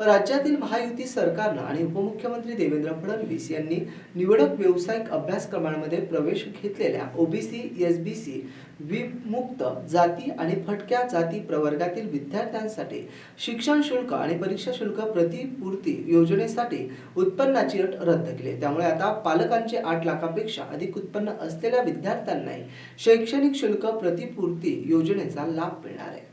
राज्यातील महायुती सरकारनं आणि उपमुख्यमंत्री देवेंद्र फडणवीस यांनी निवडक व्यावसायिक अभ्यासक्रमांमध्ये प्रवेश घेतलेल्या ओबीसी एसबीसी विमुक्त जाती आणि फटक्या जाती प्रवर्गातील विद्यार्थ्यांसाठी शिक्षण शुल्क आणि परीक्षा शुल्क प्रतिपूर्ती योजनेसाठी उत्पन्नाची अट रद्द केली. त्यामुळे आता पालकांचे आठ लाखापेक्षा अधिक उत्पन्न असलेल्या विद्यार्थ्यांनाही शैक्षणिक शुल्क प्रतिपूर्ती योजनेचा लाभ मिळणार आहे.